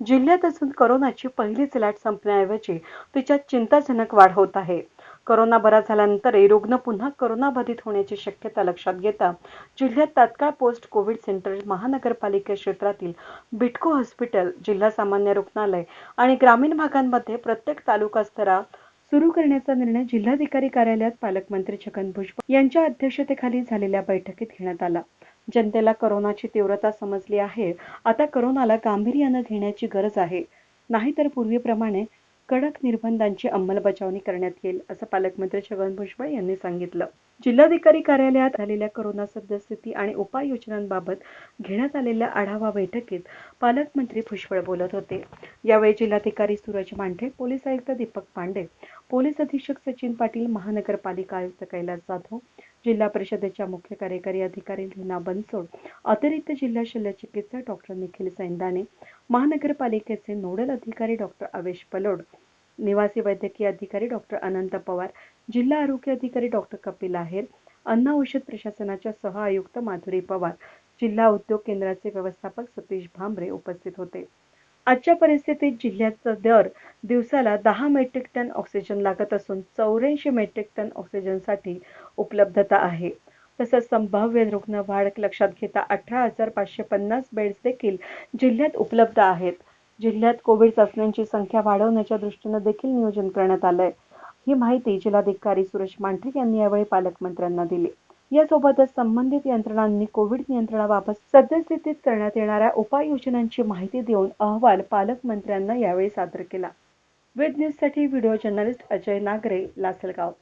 जिल्ह्यात असून करोनाची पहिलीच लाट संपण्याऐवजी तिच्यात चिंताजनक वाढ होत आहे. करोना बरा झाल्यानंतरही रुग्ण पुन्हा करोनाबाधित होण्याची शक्यता लक्षात घेता जिल्ह्यात तात्काळ पोस्ट कोविड सेंटर महानगरपालिका क्षेत्रातील बिटको हॉस्पिटल जिल्हा सामान्य रुग्णालय आणि ग्रामीण भागांमध्ये प्रत्येक तालुका स्तरात सुरू करण्याचा निर्णय जिल्हाधिकारी कार्यालयात पालकमंत्री छगन भुजबळ यांच्या अध्यक्षतेखाली झालेल्या बैठकीत घेण्यात आला. जनतेला करोनाची तीव्रता समजली आहे. आता करोनाला गांभीर्यानं घेण्याची गरज आहे. नाहीतर पूर्वीप्रमाणे कडक निर्बंधांची अंमलबजावणी करण्यात येईल असं पालकमंत्री छगन भुजबळ यांनी सांगितलं. जिल्हाधिकारी कार्यालयात झालेल्या करोना सद्यस्थिती आणि उपाययोजनांबाबत घेण्यात आलेल्या आढावा बैठकीत पालकमंत्री भुजबळ बोलत होते. यावेळी जिल्हाधिकारी सूरज मांढरे पोलीस आयुक्त दीपक पांडे पोलीस अधीक्षक सचिन पाटील महानगरपालिका आयुक्त कैलास जाधव जिल्हा परिषदेच्या मुख्य कार्यकारी अधिकारी लीना बनसोड अतिरिक्त जिल्हा शल्य चिकित्सक डॉक्टर निखिल सैंदाने महानगरपालिकेचे नोडल अधिकारी डॉक्टर अवेश पलोड निवासी वैद्यकीय अधिकारी डॉक्टर अनंत पवार जिल्हा आरोग्य अधिकारी डॉक्टर कपिल आहेर अन्न औषध प्रशासनाच्या सह आयुक्त माधुरी पवार जिल्हा उद्योग केंद्राचे व्यवस्थापक सतीश भांबरे उपस्थित होते. आजच्या परिस्थितीत जिल्ह्याचा दर दिवसाला दहा मेट्रिक टन ऑक्सिजन लागत असून चौऱ्याऐंशी मेट्रिक टन ऑक्सिजनसाठी उपलब्धता आहे. तसंच संभाव्य रुग्ण वाढ लक्षात घेता अठरा हजार पाचशे पन्नास बेड्स देखील जिल्ह्यात उपलब्ध आहेत. जिल्ह्यात कोविड चाचण्यांची संख्या वाढवण्याच्या दृष्टीनं देखील नियोजन करण्यात आलंय. ही माहिती जिल्हाधिकारी सुरेश मांढरे यांनी यावेळी पालकमंत्र्यांना दिली. यासोबतच संबंधित यंत्रणांनी कोविड नियंत्रणाबाबत सद्यस्थितीत करण्यात येणाऱ्या उपाययोजनांची माहिती देऊन अहवाल पालकमंत्र्यांना यावेळी सादर केला. वेद न्यूजसाठी व्हिडिओ जर्नलिस्ट अजय नागरे लासलगाव.